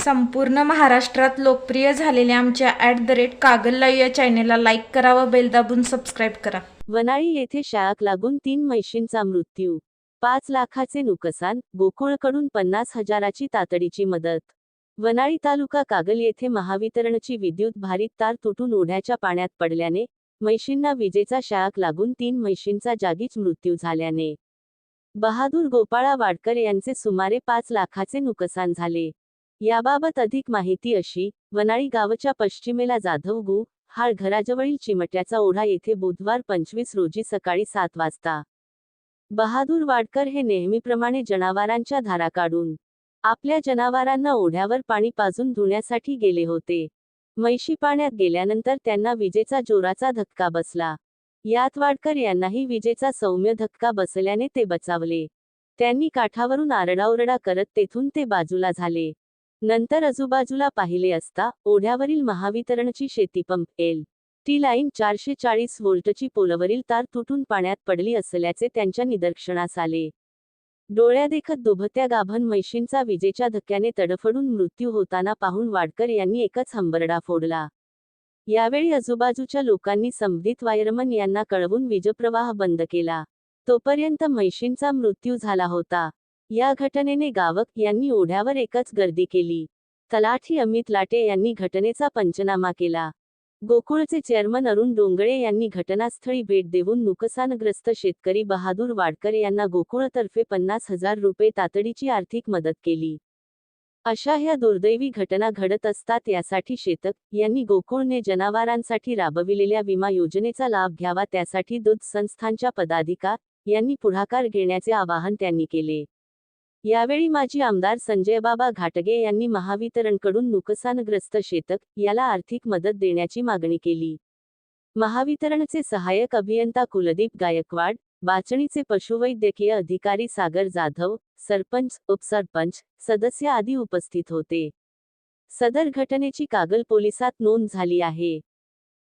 संपूर्ण महाराष्ट्रात लोकप्रिय झालेल्या आमच्या at the rate Kagal live या चॅनेलला लाईक करा व बेल दाबून सबस्क्राईब करा. वनाळी येथे शाळाक लागून तीन म्हैशींचा मृत्यू. पाच लाखाचे नुकसान गोकुळकडून पन्नास हजाराची तातडीची मदत. वनाळी तालुका कागल येथे महावितरणची विद्युत भारीत तार तुटून ओढ्याच्या पाण्यात पडल्याने म्हैशींना विजेचा शाळाक लागून तीन म्हैशींचा जागीच मृत्यू झाल्याने. बहादूर गोपाळा वाडकर यांचे सुमारे पाच लाखाचे नुकसान झाले. याबाबत अधिक माहिती अशी वनाळी गावच्या पश्चिमेला जाधवगू हाळ घराजवळील चिमट्याचा ओढा येथे बुधवार पंचवीस रोजी सकाळी सात वाजता. बहादूर वाडकर हे नेहमीप्रमाणे जनावरांच्या धारा काढून आपल्या जनावरांना ओढ्यावर पाणी पाजून धुण्यासाठी गेले होते. म्हैशी पाण्यात गेल्यानंतर त्यांना विजेचा जोराचा धक्का बसला. यात वाडकर यांनाही विजेचा सौम्य धक्का बसल्याने ते बचावले. त्यांनी काठावरून आरडाओरडा करत तेथून ते बाजूला झाले. नंतर आजूबाजूला पाहिले असता ओढ्यावरील महावितरणची शेतीपंप एल. टी लाईन चारशे चाळीस व्होल्टची पोलवरील तार तुटून पाण्यात पडली असल्याचे त्यांच्या निदर्शनास आले. डोळ्यादेखत दुभत्या गाभन म्हैशींचा विजेच्या धक्क्याने तडफडून मृत्यू होताना पाहून वाडकर यांनी एकच हंबरडा फोडला. यावेळी आजूबाजूच्या लोकांनी संबंधित वायरमन यांना कळवून वीजप्रवाह बंद केला. तोपर्यंत म्हैशींचा मृत्यू झाला होता. या घटनेने गावक यांनी ओढ्यावर एकच गर्दी केली. तलाठी अमित लाटे यांनी घटनेचा पंचनामा केला. गोकुळचे चेअरमन अरुण डोंगळे यांनी घटनास्थळी भेट देऊन नुकसानग्रस्त शेतकरी बहादूर वाडकर यांना गोकुळतर्फे पन्नास हजार रुपये तातडीची आर्थिक मदत केली. अशा ह्या दुर्दैवी घटना घडत असतात यासाठी शेतक यांनी गोकुळने जनावरांसाठी राबविलेल्या विमा योजनेचा लाभ घ्यावा त्यासाठी दूध संस्थांच्या पदाधिकार यांनी पुढाकार घेण्याचे आवाहन त्यांनी केले. यावेळी माजी आमदार संजयबाबा घाटगे यांनी महावितरणकडून नुकसानग्रस्त शेतक याला आर्थिक मदत देण्याची मागणी केली. महावितरणचे सहाय्यक अभियंता कुलदीप गायकवाड बाचणीचे पशुवैद्यकीय अधिकारी सागर जाधव सरपंच उपसरपंच सदस्य आदी उपस्थित होते. सदर घटनेची कागल पोलिसात नोंद झाली आहे.